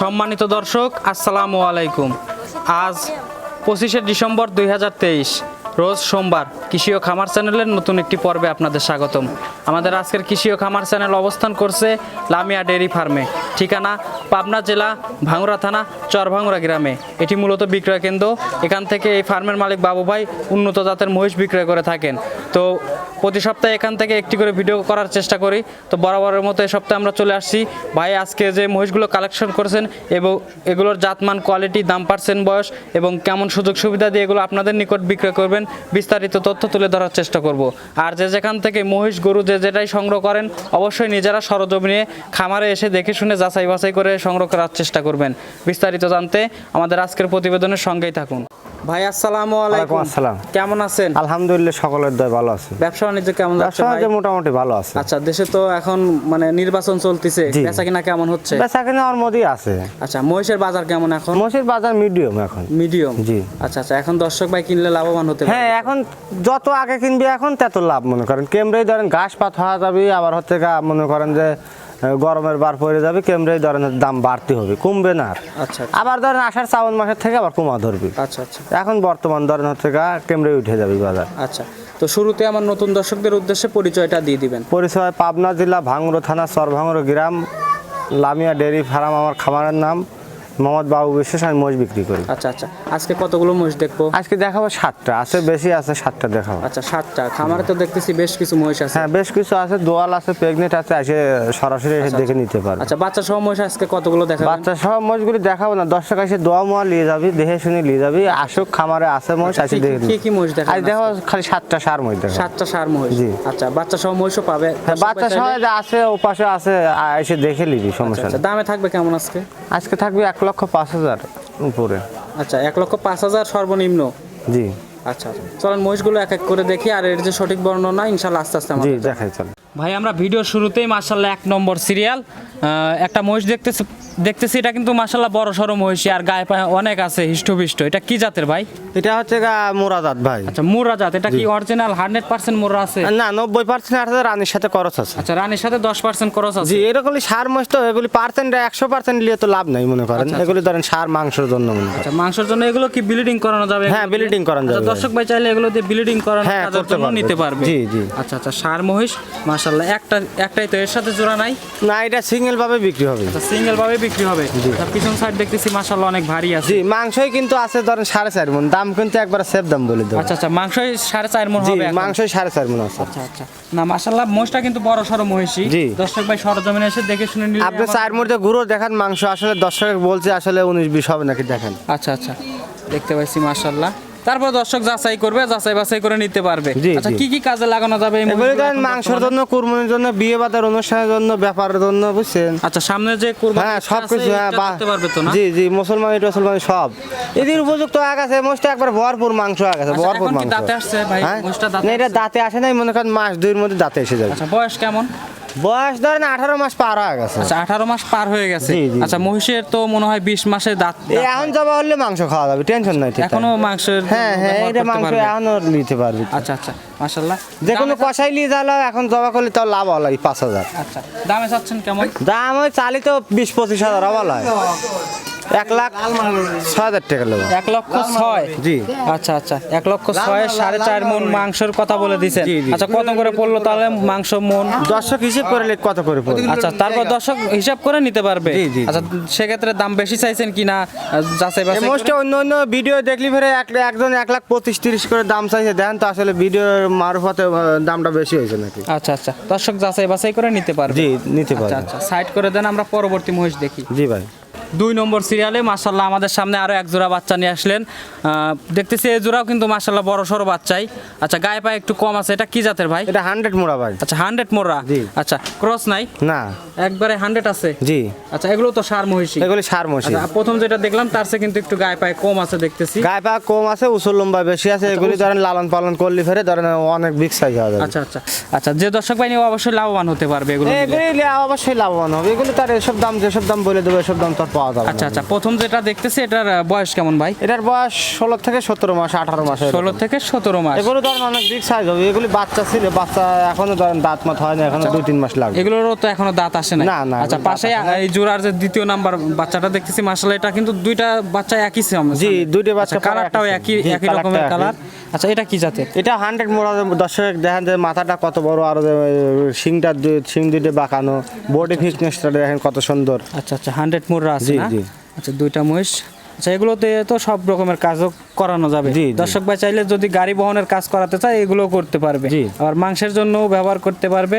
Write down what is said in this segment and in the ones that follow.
সম্মানিত দর্শক, আসসালামু আলাইকুম। আজ পঁচিশে ডিসেম্বর দুই হাজার তেইশ, রোজ সোমবার কৃষি ও খামার চ্যানেলের নতুন একটি পর্বে আপনাদের স্বাগতম। আমাদের আজকের কৃষি ও খামার চ্যানেল অবস্থান করছে লামিয়া ডেয়ারি ফার্মে, ঠিকানা পাবনা জেলা ভাঙুরা থানা, চরভাঙুরা গ্রামে। এটি মূলত বিক্রয় কেন্দ্র। এখান থেকে এই ফার্মের মালিক বাবু ভাই উন্নত জাতের মহিষ বিক্রয় করে থাকেন। তো প্রতি সপ্তাহে এখান থেকে একটি করে ভিডিও করার চেষ্টা করি। তো বরাবরের মতো এই সপ্তাহে আমরা চলে আসছি। ভাই, আজকে যে মহিষগুলো কালেকশন করেছেন এবং এগুলোর জাতমান কোয়ালিটি দাম পার্সেন্ট বয়স এবং কেমন সুযোগ সুবিধা দিয়ে এগুলো আপনাদের নিকট বিক্রয় করবেন, বিস্তারিত তথ্য তুলে ধরার চেষ্টা করব। আর যে যেখান থেকে মহিষ, গরু যে যেটাই সংগ্রহ করেন, অবশ্যই নিজেরা সরজমিনে খামারে এসে দেখে শুনে যাচাই বাছাই করে সংগ্রহ করার চেষ্টা করবেন। বিস্তারিত জানতে আমাদের আজকের প্রতিবেদনের সঙ্গেই থাকুন। ভাই আসসালামু আলাইকুম। আসসালাম। কেমন আছেন? আলহামদুলিল্লাহ সকলের দয় ভালো আছে। ব্যবসা বাণিজ্য কেমন যাচ্ছে ভাই? বাণিজ্য মোটামুটি ভালো আছে। আচ্ছা দেশে তো এখন মানে নির্বাচন চলতেছে। বেচা কিনা কেমন হচ্ছে? বেচা কিনা ওর মধ্যেই আছে। আচ্ছা মহিষের বাজার কেমন এখন? মসির বাজার মিডিয়াম এখন। মিডিয়াম জি। আচ্ছা আচ্ছা এখন দর্শক ভাই কিনলে লাভবান হতে পারে। হ্যাঁ এখন যত আগে কিনবি এখন তত লাভ মনে করেন। কেমরেই ধরেন ঘাস পাত হওয়া যাবে আবার হচ্ছে মনে করেন যে গরমের বার পড়ে যাবে কেমরেই ধরেন দাম বাড়তে হবে কমবে না আর। আচ্ছা আবার ধরেন আষাঢ় শ্রাবণ মাসের থেকে আবার কমা ধরবে। আচ্ছা আচ্ছা। এখন বর্তমান ধরেন হচ্ছে কেমরে উঠে যাবে বাজার। আচ্ছা তো শুরুতে আমার নতুন দর্শকদের উদ্দেশ্যে পরিচয়টা দিয়ে দিবেন। পরিচয় পাবনা জেলা ভাঙড়ো থানা সরভাঙড়ো গ্রাম লামিয়া ডেয়ারি ফার্ম আমার খামারের নাম। মোহাম্মদ বাবু বিশ্বাস আমি মোষ বিক্রি করি। আচ্ছা আচ্ছা। আজকে কতগুলো মহিষ দেখব? আজকে দেখাবো সাতটা। আছে বেশি আছে সাতটা দেখাবো। আচ্ছা সাতটা। খামারে তো দেখতেছি বেশ কিছু মহিষ আছে। হ্যাঁ বেশ কিছু আছে দোয়াল আছে প্রেগনেন্ট আছে এসে সরাসরি এসে দেখে নিতে পারবে। আচ্ছা বাচ্চা সহ মহিষ আজকে কতগুলো দেখাবেন? বাচ্চা সব মোষগুলি দেখাবো না। দর্শক এসে দোয়া মোয়া নিয়ে যাবি দেখে শুনে নিয়ে যাবি। আসুক খামারে আছে মোষ আছে কি- দেখে কি। কি মহিষ আজ দেখাবেন দেখো খালি সাতটা সার মোষ দেখো সাতটা সার মহিষ? জি। আচ্ছা বাচ্চা সহ মহিষও পাবে? হ্যাঁ, বাচ্চা সবাই আছে ও পাশে আছে এসে দেখে নিবি সমস্যা আচ্ছা। নেই। দামে থাকবে কেমন আজকে? আজকে থাকবে এক লক্ষ পাঁচ হাজার উপরে। আচ্ছা এক লক্ষ পাঁচ হাজার সর্বনিম্ন? জি। আচ্ছা আচ্ছা। চলেন মহিষগুলো এক এক করে দেখি আর এর যে সঠিক বর্ণনা ইনশাল্লাহ আস্তে আস্তে জি আমাদের দেখাই চল ভাই আমরা ভিডিও শুরুতেই মার্শাল্লাহ এক নম্বর সিরিয়াল। একটা মহিষ দেখতেছি দেখতেছি এটা কিন্তু মার্শাল্লাহ বড় সড়ো মহিষী আর গায়ে পায়ে অনেক আছে হিষ্টপিষ্ট। এটা কি জাতের ভাই? এটা হচ্ছে গা মোরাদাত ভাই। আচ্ছা মুরা জাত। এটা কি অরিজিনাল হান্ড্রেড পার্সেন্ট মুরা আছে? না নব্বই পার্সেন্ট হাজার রানীর সাথে খরচ আছে। আচ্ছা রানীর সাথে দশ পার্সেন্ট খরচ আছে? জি এরকমই সার মাছ তো এগুলি পার্সেন্ট একশো পার্সেন্ট নিয়ে তো লাভ নাই মনে করেন। এগুলি ধরেন সার মাংসের জন্য মনে করেন। আচ্ছা মাংসের জন্য এগুলো কি ব্লিডিং করানো যাবে? হ্যাঁ, bleeding করানো আচ্ছা, যাবে। দর্শক ভাই চাইলে এগুলো দিয়ে ব্লিডিং করানো হ্যাঁ, করতে। নিতে পারবে। জি, জি। আচ্ছা আচ্ছা সার মহিষ মার্শাল্লাহ একটা একটাই তো এর সাথে জোড়া নাই? না এটা সিঙ্গেল ভাবে বিক্রি হবে। আচ্ছা সিঙ্গেল ভাবে বিক্রি হবে। পিছন সাইড দেখতেছি মার্শাল্লাহ অনেক ভারী আছে। জি মাংসই কিন্তু আছে ধরেন সাড়ে চার মন দাম কিন্তু একবার সেফ দাম বলে দেবো। আচ্ছা আচ্ছা মাংসই সাড়ে চার মন হবে মাংসই সাড়ে চার মন আছে। আচ্ছা আচ্ছা। না মাশাল্লাহ মহিষটা কিন্তু বড় সড়ো মহিষী। দর্শক ভাই সরজমিনে এসে দেখে শুনে নিলে আপনি চার মধ্যে গুঁড়ো দেখান মাংস আসলে দর্শক বলছে আসলে উনিশ বিশ হবে নাকি দেখেন। আচ্ছা আচ্ছা। দেখতে পাইছি মাশাল্লাহ তারপর দর্শক যাচাই করবে যাচাই বাছাই করে নিতে পারবে। আচ্ছা কি কি কাজে লাগানো যাবে এই মাংসের জন্য কুরবানির জন্য বিয়ে বাজার অনুষ্ঠানের জন্য ব্যাপারের জন্য বুঝছেন? আচ্ছা সামনে যে কুরবানি হ্যাঁ সব কিছু হ্যাঁ পারবে তো না? জি জি মুসলমান টুসলমান সব। এদের উপযুক্ত আগ আছে মোষটা একবার ভরপুর মাংস আগ আছে আচ্ছা, ভরপুর মাংস। দাঁতে আসছে ভাই? হ্যাঁ? দাঁতে না, এটা দাঁতে আসে নাই মনে করেন মাস দুইয়ের মধ্যে দাঁতে এসে যাবে। আচ্ছা বয়স কেমন? বয়স ধরেন আঠারো মাস পার হয়ে গেছে। আচ্ছা আঠারো মাস পার হয়ে গেছে। আচ্ছা মহিষের তো মনে হয় বিশ মাসে দাঁত এখন যাবা হলে মাংস খাওয়া যাবে টেনশন নাই এখনও মাংসের হ্যাঁ হ্যাঁ এটা মাংস। এখনও নিতে পারবি। আচ্ছা আচ্ছা মাশাল্লাহ যে কোনো কষাই নিয়ে যাওয়া এখন জবা করলে তাও লাভ হলো পাঁচ হাজার। আচ্ছা দামে চাচ্ছেন কেমন? দাম ওই চালিত তো বিশ পঁচিশ হাজার হওয়া হয়। এক লাখ ছয় হাজার টাকা নেব। এক লক্ষ ছয়? জি। আচ্ছা আচ্ছা। এক লক্ষ ছয় সাড়ে চার মন মাংসের কথা বলে জি। আচ্ছা কত করে পড়ল তাহলে মাংস মন? দর্শক হিসেব করে লিখ কত করে পড়বে? আচ্ছা তারপর দর্শক হিসাব করে নিতে পারবে। জি, জি, জি। আচ্ছা সেক্ষেত্রে দাম বেশি চাইছেন কিনা যাচাই বাছাই করে- মোস্টে অন্য অন্য ভিডিও দেখলি ফেরে এক একজন এক লাখ পঁচিশ তিরিশ করে দাম চাইছে। দেন তো আসলে ভিডিওর মারফতে দামটা বেশি হয়েছে নাকি? আচ্ছা আচ্ছা। দর্শক যাচাই বাছাই করে নিতে পারবে। জি নিতে আচ্ছা পারবে। আচ্ছা। সাইড করে দেন আমরা পরবর্তী মহিষ দেখি। জি ভাই। দুই নম্বর সিরিয়ালে মাসাল্লাহ আমাদের সামনে আরও এক জোড়া বাচ্চা নিয়ে আসলেন। দেখতেছি এই জোড়াও কিন্তু মাসাল্লাহ বড় সড়ো বাচ্চাই। আচ্ছা গায়ে পায়ে একটু কম আছে এটা কি জাতের ভাই? এটা হান্ড্রেড মোড়া ভাই। আচ্ছা হান্ড্রেড মোররা জি। আচ্ছা ক্রস নাই? না। একবারে হান্ড্রেড আছে? জি। আচ্ছা এগুলো তো সার মহিষী। এগুলি সার মশি আচ্ছা প্রথম যেটা দেখলাম তার চেয়ে কিন্তু একটু গায়ে পায়ে কম আছে দেখতেছি। গায়ে পা কম আছে উসুল লম্বা বেশি আছে এগুলি ধরেন লালন পালন করলে ফেরে ধরেন অনেক বিগ সাইজ হওয়া যাবে। আচ্ছা আচ্ছা। আচ্ছা যে দর্শক বাহিনী অবশ্যই লাভবান হতে পারবে এগুলো। এগুলি অবশ্যই লাভবান হবে। এগুলি তার এসব দাম যেসব দাম বলে দেবে এসব দাম তো আর পাওয়া যাবে আচ্ছা আচ্ছা প্রথম যেটা দেখতেছি এটার বয়স কেমন ভাই? এটার বয়স ষোলো থেকে সতেরো মাস আঠারো মাস ষোলো থেকে সতেরো মাস। এগুলো ধরেন অনেক বিগ সাইজ হবে এগুলি বাচ্চা ছিল বাচ্চা এখনও ধরেন দাঁত মাত হয়নি এখনও দুই তিন মাস লাগবে। এগুলোরও তো এখনও দাঁত আসে না না, না, আচ্ছা পাশে এই জোড়ার যে দ্বিতীয় নাম্বার বাচ্চাটা দেখতেছি মাসাল্লাহ এটা কিন্তু দুইটা বাচ্চা একই সেম জি, দুইটা বাচ্চা আচ্ছা, কালারটাও একই একই। রকমের কালার আচ্ছা এটা কি জাতের? এটা হান্ড্রেড মোড়া দর্শক দেখেন যে মাথাটা কত বড় আর সিংটা শিংটা শিং দুইটা বাঁকানো বডি ফিটনেসটা দেখেন কত সুন্দর। আচ্ছা আচ্ছা হান্ড্রেড মোড়া আছে জি, আচ্ছা দুইটা মহিষ। আচ্ছা এগুলোতে তো সব রকমের কাজও করানো যাবে। দর্শক ভাই চাইলে যদি গাড়ি বহনের কাজ করাতে চায় এগুলো করতে পারবে। আর মাংসের জন্যও ব্যবহার করতে পারবে।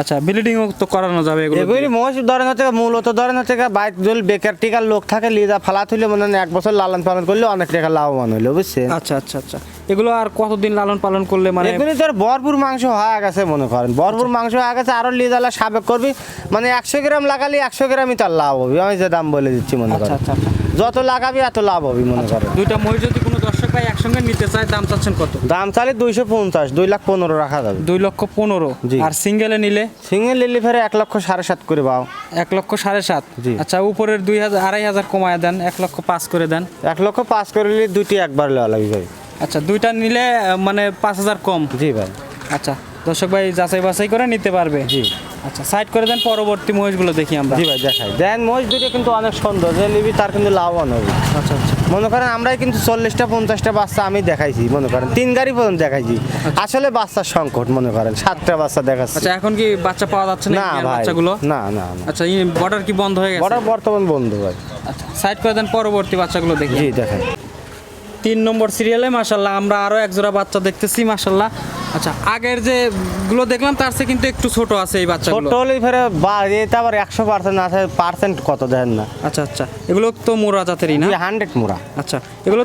আচ্ছা ব্লিডিংও তো করানো যাবে এগুলো এগুলি। মোষ ধরেন হচ্ছে মূলত ধরেন হচ্ছে বাইক যদি বেকার টিকার লোক থাকে লিজা ফালা তুলে মনে এক বছর লালন পালন করলে অনেক টাকা লাভবান হইল বুঝছেন? আচ্ছা আচ্ছা আচ্ছা। এগুলো আর কতদিন লালন পালন করলে মানে এগুলি তোর ভরপুর মাংস হয়ে গেছে মনে করেন। ভরপুর মাংস হয়ে গেছে আরও লিজালা সাবেক করবি। মানে একশো গ্রাম লাগালি একশো গ্রামই তার লাভ হবে। আমি যে দাম বলে দিচ্ছি মনে আচ্ছা করেন। আচ্ছা আচ্ছা। যত লাগাবি এত লাভ হবে মনে করেন। দুইটা মহিষ যদি দর্শক ভাই একসঙ্গে নিতে চায় দাম চাচ্ছেন কত? দাম চালে দুইশো পঞ্চাশ দুই লাখ পনেরো রাখা যাবে। দুই লক্ষ পনেরো। আর সিঙ্গেলে নিলে? সিঙ্গেল লিলি ফেরে এক লক্ষ সাড়ে সাত করে পাও। এক লক্ষ সাড়ে সাত। আচ্ছা উপরের দুই হাজার আড়াই হাজার কমায় দেন এক লক্ষ পাঁচ করে দেন। এক লক্ষ পাঁচ করে নিলে দুইটি একবার লেওয়া লাগবে ভাই। আচ্ছা দুইটা নিলে মানে পাঁচ হাজার কম। জি ভাই। আচ্ছা দর্শক ভাই যাচাই বাছাই করে নিতে পারবে। জি। আচ্ছা সাইড করে দেন পরবর্তী মহিষগুলো দেখি আমরা। জি ভাই দেখাই। দেন মোষ দুটো কিন্তু অনেক সুন্দর যে নিবি তার কিন্তু লাভবান হবে আচ্ছা আচ্ছা। মনে করেন আমরাই কিন্তু চল্লিশটা পঞ্চাশটা বাচ্চা আমি দেখাইছি মনে করেন। তিন গাড়ি পর্যন্ত দেখাইছি। আসলে বাচ্চার সংকট মনে করেন। সাতটা বাচ্চা দেখাচ্ছি। আচ্ছা এখন কি বাচ্চা পাওয়া যাচ্ছে না বাচ্চাগুলো? না না আচ্ছা বর্ডার কি বন্ধ হয়ে গেছে? বড় বর্তমান বন্ধু ভাই। আচ্ছা সাইড করে দেন পরবর্তী বাচ্চাগুলো দেখি। জি দেখেন তিন নম্বর সিরিয়ালে মাশাল্লাহ আমরা আরও এক জোড়া বাচ্চা দেখতেছি মাশাল্লাহ আচ্ছা আগের যে গুলো দেখলাম তার চেয়ে কিন্তু একটু ছোট আছে এই বাচ্চাগুলো। ছোট হলেই ফেরে বা এটা আবার একশো পার্সেন্ট আছে পার্সেন্ট কত দেখেন না। আচ্ছা আচ্ছা এগুলো তো মোরা জাতেরই না? হান্ড্রেড মোড়া আচ্ছা এগুলো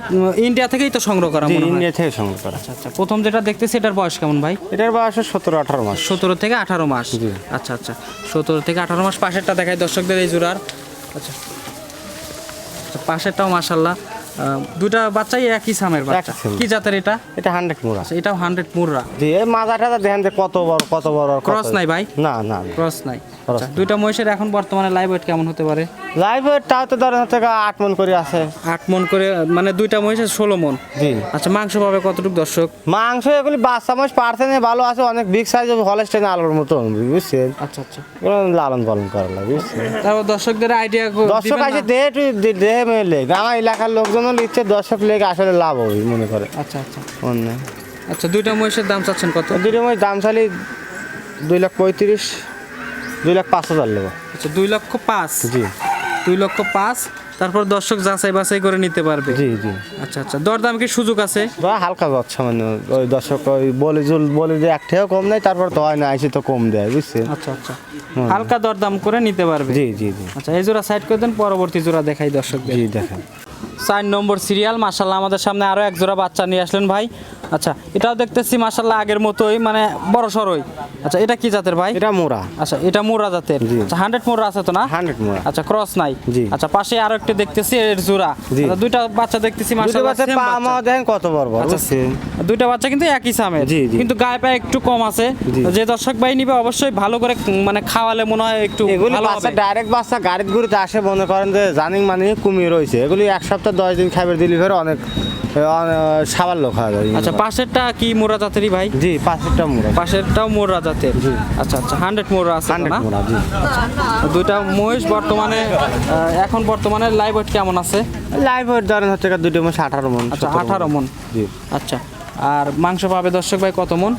ইন্ডিয়া থেকেই তো সংগ্রহ করা মনে ইন্ডিয়া থেকে সংগ্রহ করা। আচ্ছা আচ্ছা প্রথম যেটা দেখতেছি এটার বয়স কেমন ভাই? এটার বয়স সতেরো আঠারো মাস। সতেরো থেকে আঠারো মাস। আচ্ছা আচ্ছা সতেরো থেকে আঠারো মাস পাশেরটা দেখায় দর্শকদের এই জোড়ার। আচ্ছা আচ্ছা, পাশেরটাও মাসাল্লাহ দুটা বাচ্চাই একই সামের বাচ্চা। কি জাতের এটা? এটা হান্ড্রেড আচ্ছা এটাও হান্ড্রেড মুররা জি এই মাজাটা দেখেন যে কত বড় কত বড় ক্রস নাই ভাই? না না ক্রস নাই। আচ্ছা, দুইটা মহিষের এখন বর্তমানে লাইভ ওয়েট কেমন হতে পারে? লাইভ তাও তো ধরেন হচ্ছে আট মন করে আছে। আট মন করে মানে দুইটা মহিষের ষোলো মন। জি। আচ্ছা মাংস পাবে কতটুকু দর্শক? মাংস এগুলি বাচ্চা মাছ পার্সেন্টে ভালো আছে অনেক বিগ সাইজ হলস্টেন আলোর মতো বুঝছেন? আচ্ছা আচ্ছা। লালন পালন করা লাগে বুঝছেন? তারপর দর্শকদের আইডিয়া দর্শক আছে দেহে দেহে মেলে। আমার এলাকার লোকজনও লিখছে দর্শক লেগে আসলে লাভ হবে মনে করে। আচ্ছা আচ্ছা। অন্য। আচ্ছা দুইটা মহিষের দাম চাচ্ছেন কত? দুটো মাছ দাম চালি দুই লাখ পঁয়ত্রিশ দুই লাখ পাঁচ হাজার নেব। আচ্ছা দুই লক্ষ পাঁচ? জি। দুই লক্ষ পাঁচ তারপর দর্শক যাচাই বাছাই করে নিতে পারবে? জি জি। আচ্ছা আচ্ছা দরদাম কি সুযোগ আছে? হালকা যাচ্ছে মানে ওই দর্শক ওই বলে জল বলে যে এক টাকাও কম নেই তারপর তো হয় না আইসি তো কম দেয় বুঝছেন? আচ্ছা আচ্ছা। হালকা দরদাম করে নিতে পারবে? জি জি জি। আচ্ছা এই জোড়া সাইড করে দেন পরবর্তী জোড়া দেখাই দর্শক জি দেখেন। চার নম্বর সিরিয়াল। মাসাল্লাহ আমাদের সামনে আরও একজোড়া বাচ্চা নিয়ে আসলেন ভাই। আচ্ছা এটাও দেখতেছি মাসাল্লাহ আগের মতোই মানে বড় সরই। আচ্ছা এটা কি জাতের ভাই? এটা মোড়া আচ্ছা এটা মোরা জাতের। আচ্ছা হান্ড্রেড মোরা আছে তো না? হান্ড্রেড মোড়া আচ্ছা ক্রস নাই। জি। আচ্ছা পাশে আরও একটা দেখতেছি এর জোড়া। আচ্ছা, দুইটা বাচ্চা দেখতেছি মাসাল্লাহ পা মা দেখেন কত বড় বড় আচ্ছা, দুইটা বাচ্চা কিন্তু একই সামের জি। কিন্তু গায়ে পায়ে একটু কম আছে। যে দর্শক ভাই নিবে অবশ্যই ভালো করে মানে খাওয়ালে মনে হয় একটু ভালো হবে। ডাইরেক্ট বাচ্চা গাড়ির ঘুরিতে আসে মনে করেন যে জানিং মানে কুমির রয়েছে এগুলি এক সপ্তাহ দশ দিন খাবার দিলি ফের অনেক সাবার লোক হয় আচ্ছা পাশেরটা কি মোরা জাতেরই ভাই? জি পাঁচটা মোড়া পাশেরটাও মোরা জাতের। আচ্ছা আচ্ছা হান্ড্রেড মোরা আছে না? মোড়া জি। দুইটা মহিষ বর্তমানে এখন বর্তমানে লাইভ ওয়েট কেমন আছে? লাইভ ওয়েট ধরেন হচ্ছে দুটো মাস আঠারো মন আচ্ছা আঠারো মন। জি। আচ্ছা আর মাংস পাবে দর্শক ভাই কত মন?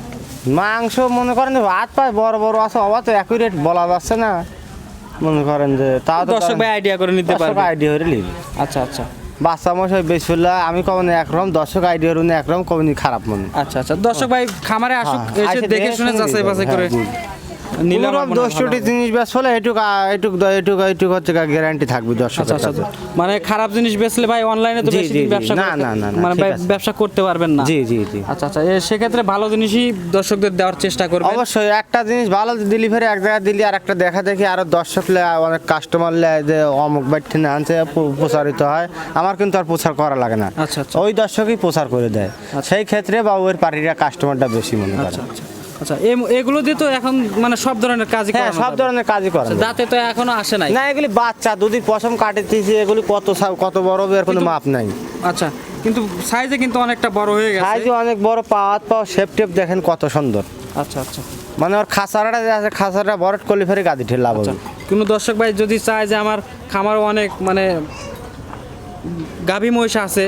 মাংস মনে করেন হাত পায়ে বড় বড় আছে অবাধ অ্যাকুরেট বলা যাচ্ছে না। মনে করেন যে তাও দর্শক ভাই আইডিয়া করে নিতে পারবে। আইডিয়া হয়ে লিখি আচ্ছা আচ্ছা। বাচ্চা মশাই বেশুল্লা আমি কখনো একরকম দর্শক আইডিয়া হলে একরকম কখনই খারাপ মনে। আচ্ছা আচ্ছা। দর্শক ভাই খামারে আসুক হ্যাঁ, এসে দেখে শুনে যাচাই বাছাই হ্যাঁ, করে হয় জিনিস বেশ হলে এটুক এটুক এটুক এটুক হচ্ছে গ্যারান্টি থাকবে দর্শক আচ্ছা আচ্ছা মানে খারাপ জিনিস বেচলে ভাই অনলাইনে তো বেশি। ব্যবসা না, না, মানে। ব্যবসা করতে পারবেন না। জি জি জি। আচ্ছা আচ্ছা সেক্ষেত্রে ভালো জিনিসই দর্শকদের দেওয়ার চেষ্টা করবেন। অবশ্যই একটা জিনিস ভালো ডেলিভারি এক জায়গায় দিলি আর একটা দেখা দেখি আরও দর্শক লে অনেক কাস্টমার যে অমুক বাইট না আনছে প্রচারিত হয় আমার কিন্তু আর প্রচার করা লাগে না। আচ্ছা আচ্ছা। ওই দর্শকই প্রচার করে দেয়। সেই ক্ষেত্রে বাবুয়ের পার্টিরা কাস্টমারটা বেশি মনে করে। আচ্ছা এম- এগুলো দিয়ে তো এখন মানে সব ধরনের কাজই হ্যাঁ সব ধরনের কাজই করে আচ্ছা, দাঁতে তো এখনও আসে নাই। না এগুলি বাচ্চা পশম কাটেতেছি এগুলি কত কত বড় এর কোনো মাপ নাই। আচ্ছা কিন্তু সাইজে কিন্তু অনেকটা বড় হয়ে গেছে। সাইজ অনেক বড় পাওয়াত শেপ টেপ দেখেন কত সুন্দর। আচ্ছা আচ্ছা। মানে ওর খাসারাটা যে আছে বরট করলে ফেরে গাদি ঠেল লাভ আচ্ছা হবে কোনো দর্শক ভাই যদি চায় যে আমার খামারও অনেক মানে গাভী মহিষ আছে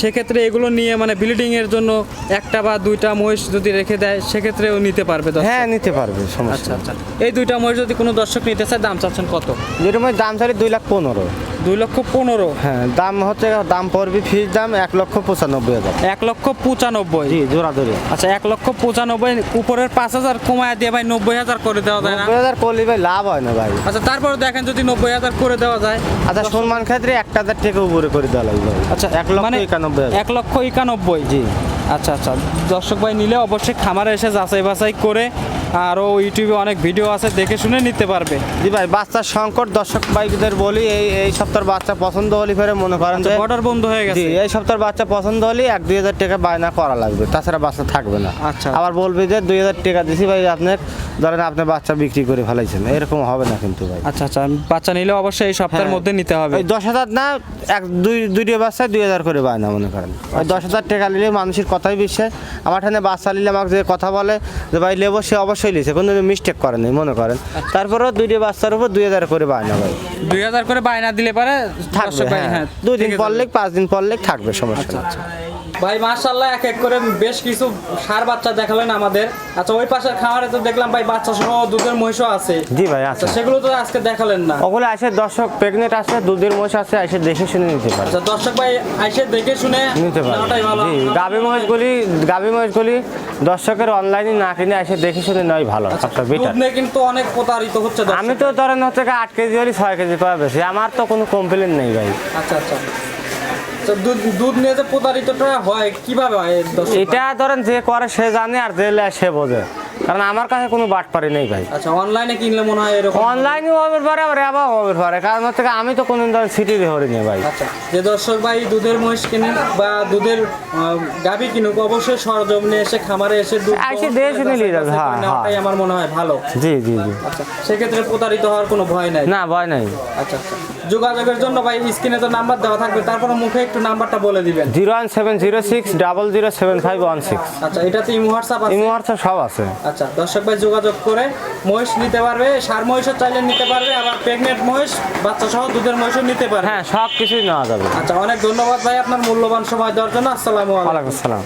সেক্ষেত্রে এগুলো নিয়ে মানে ব্লিডিং এর জন্য একটা বা দুইটা মহিষ যদি রেখে দেয় সেক্ষেত্রেও নিতে পারবে। হ্যাঁ নিতে পারবে আচ্ছা সমস্যা আচ্ছা। এই দুইটা মহিষ যদি কোনো দর্শক নিতে চায় দাম চাচ্ছেন কত? যেরকম দাম চালি দুই লাখ পনেরো। দুই লক্ষ পনেরো? হ্যাঁ দাম হচ্ছে দাম পড়বে ফিজ দাম এক লক্ষ পঁচানব্বই হাজার। এক লক্ষ পঁচানব্বই? জি জোড়া ধরে। আচ্ছা এক লক্ষ পঁচানব্বই উপরের পাঁচ হাজার কমায় দিয়ে ভাই নব্বই হাজার করে দেওয়া যায় না? নব্বই হাজার করলে ভাই লাভ হয় না ভাই। আচ্ছা তারপরে দেখেন যদি নব্বই হাজার করে দেওয়া যায় আচ্ছা সম্মান ক্ষেত্রে একটা হাজার টাকা উপরে করে দেওয়া লাগবে আচ্ছা এক লক্ষ মানে একানব্বই এক লক্ষ একানব্বই। জি। আচ্ছা আচ্ছা। দর্শক ভাই নিলে অবশ্যই খামারে এসে যাচাই বাছাই করে আরও ইউটিউবে অনেক ভিডিও আছে দেখে শুনে নিতে পারবে। জি ভাই বাচ্চার সংকট দর্শক ভাইদের বলি এই এই সপ্তাহের বাচ্চা পছন্দ হলে ফেরে মনে করেন যে বর্ডার বন্ধ হয়ে গেছে। এই সপ্তাহের বাচ্চা পছন্দ হলে এক দুই হাজার টাকা বায়না করা লাগবে তাছাড়া বাচ্চা থাকবে না। আচ্ছা। আবার বলবে যে দুই হাজার টাকা দিছি ভাই আপনার ধরেন আপনি বাচ্চা বিক্রি করে ফেলাইছেন এরকম হবে না কিন্তু ভাই। আচ্ছা আচ্ছা বাচ্চা নিলে অবশ্যই এই সপ্তাহের হ্যাঁ। মধ্যে নিতে হবে। দশ হাজার না এক দুই দুইটা বাচ্চা দুই হাজার করে বায়না মনে করেন। ওই দশ হাজার টাকা নিলে মানুষের কথাই বিশ্বাস আমার এখানে বাস নিলে আমাকে যে কথা বলে যে ভাই লেবো সে অবশ্যই লিছে কোনো মিস্টেক করেনি মনে করেন। তারপরেও দুইটি বাচ্চার উপর দুই হাজার করে বায়না ভাই দুই হাজার করে বায়না দিলে পারে থাকবে হ্যাঁ। হ্যাঁ দুই দিন পর লেগ পাঁচ দিন পর লেগ থাকবে সমস্যা নেই। ভাই মার্শাল্লাহ এক এক করে বেশ কিছু সার বাচ্চা দেখালেন আমাদের। আচ্ছা ওই পাশের খামারে তো দেখলাম ভাই বাচ্চা সহ দুধের মহিষও আছে। জি ভাই আচ্ছা সেগুলো তো আজকে দেখালেন না। ওগুলো আসে দর্শক প্রেগনেন্ট আছে দুধের মোষ আছে এসে দেখে শুনে নিতে পারে। আচ্ছা দর্শক ভাই আইসে দেখে শুনে নিতে পারে। নেওয়াটাই ভালো। জি গাভী মহিষগুলি গাভী মহিষগুলি দর্শকের অনলাইনে না কিনে এসে দেখে শুনে নয় ভালো। সবটা বেটার দুধ কিন্তু অনেক প্রতারিত হচ্ছে। আমি তো ধরেন হচ্ছে গিয়ে আট কেজি হলে ছয় কেজি পাওয়া বেশি আমার তো কোনো কমপ্লেন নেই ভাই। আচ্ছা আচ্ছা। দুধ নিয়ে যে প্রতারিতটা হয়, কীভাবে হয় এটা ধরেন যে করে সে জানে আর যে সে বোঝে। কারণ আমার কাছে কোনো বাটপারি নেই ভাই। আচ্ছা অনলাইনে কিনলে মনে হয় এরকম অনলাইনে ওভার পারে আবার ওভার পারে। কারণ হচ্ছে আমি তো কোনো ধরেন সিটি ধরি নি ভাই। আচ্ছা যে দর্শক ভাই দুধের মহিষ কিনুক বা দুধের গাভী কিনুক অবশ্যই সরজমিনে এসে খামারে এসে দুধ এসে দেখে নিয়ে যাবে, করে হ্যাঁ, আমার মনে হয় ভালো। জি জি জি। আচ্ছা সেক্ষেত্রে প্রতারিত হওয়ার কোনো ভয় নাই? না ভয় নাই। আচ্ছা আচ্ছা। যোগাযোগের জন্য ভাই স্ক্রিনে তো নাম্বার দেওয়া থাকবে তারপরে মুখে একটু নাম্বারটা বলে দিবেন। Zero one seven zero six double zero seven five one six. আচ্ছা এটাতে ইমো হোয়াটসঅ্যাপ আছে। ইমো হোয়াটসঅ্যাপ সব আছে। আচ্ছা দর্শক ভাই যোগাযোগ করে মহিষ নিতে পারবে সার মহিষও চাইলে নিতে পারবে আবার প্রেগনেন্ট মহিষ বাচ্চা সহ দুধের মহিষও নিতে পারবে। হ্যাঁ সব কিছুই নেওয়া যাবে। আচ্ছা অনেক ধন্যবাদ ভাই আপনার মূল্যবান সময় দেওয়ার জন্য। আসসালামু আলাইকুম। আসসালাম।